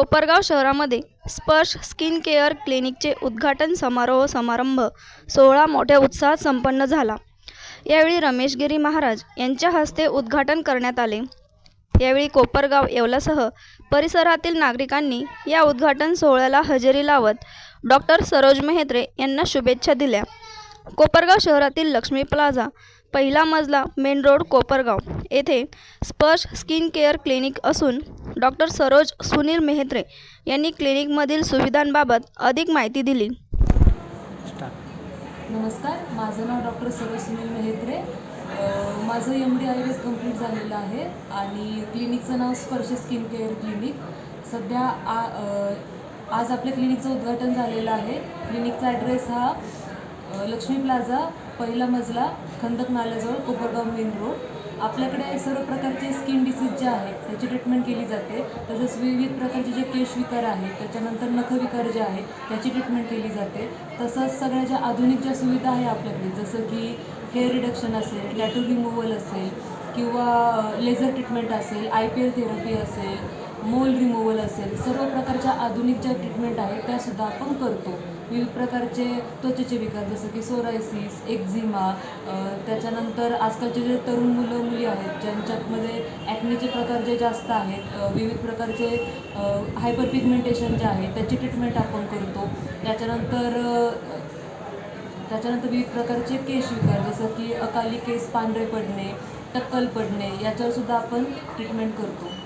कोपरगाव शहरामध्ये स्पर्श skin care क्लिनिकचे उद्घाटन समारोह समारंभ सोहळा मोठ्या उत्साहात संपन्न झाला. यावेळी रमेशगिरी महाराज यांच्या हस्ते उद्घाटन करण्यात आले. यावेळी कोपरगाव येवलासह परिसरातील नागरिकांनी या उद्घाटन सोहळ्याला हजेरी लावत डॉक्टर सरोज मेहेत्रे यांना शुभेच्छा दिल्या. कोपरगाव शहरातील लक्ष्मी प्लाझा पहिला मजला मेन रोड कोपरगाव येथे स्पर्श स्किन केअर क्लिनिक असून डॉक्टर सरोज सुनील मेहत्रे यांनी क्लिनिकमधील सुविधांबाबत अधिक माहिती दिली. नमस्कार माझं नाव डॉक्टर सरोज सुनील मेहत्रे. माझं एम डी आयुर्वेद कंप्लीट झालेलं आहे आणि क्लिनिकचं नाव स्पर्श स्किन केअर क्लिनिक. सध्या आ आज आपल्या क्लिनिकचं उद्घाटन झालेलं आहे. क्लिनिकचा ॲड्रेस हा लक्ष्मी प्लाझा पहिला मजला खंदक नाल्याजवळ कोपरगाव मेन रोड आपल्याकडे सर्व प्रकारचे स्किन डिसीज जे आहेत त्याची ट्रीटमेंट केली जाते. तसंच विविध प्रकारचे जे केश विकार आहेत त्याच्यानंतर नख विकार जे आहेत त्याची ट्रीटमेंट केली जाते. तसंच सगळ्या ज्या आधुनिक ज्या सुविधा आहे आपल्याकडे जसं की हेअर रिडक्शन असेल टॅटू रिमूव्हल असेल किंवा लेझर ट्रीटमेंट असेल आय पी एल थेरपी असेल मोल रिमूव्हल असेल सर्व प्रकारच्या आधुनिक ज्या ट्रीटमेंट आहेत त्यासुद्धा आपण करतो. विविध प्रकारचे त्वचेचे विकार जसं की सोरायसिस एक्झिमा त्याच्यानंतर आजकालचे जे तरुण मुलं मुली आहेत ज्यांच्यामध्ये ॲक्नेचे प्रकार जे जास्त आहेत विविध प्रकारचे हायपर पिगमेंटेशन जे आहे त्याची ट्रीटमेंट आपण करतो. त्याच्यानंतर त्याच्यानंतर विविध प्रकारचे केश विकार जसं की अकाली केस पांढरे पडणे टक्कल पडणे याच्यावर सुद्धा आपण ट्रीटमेंट करतो.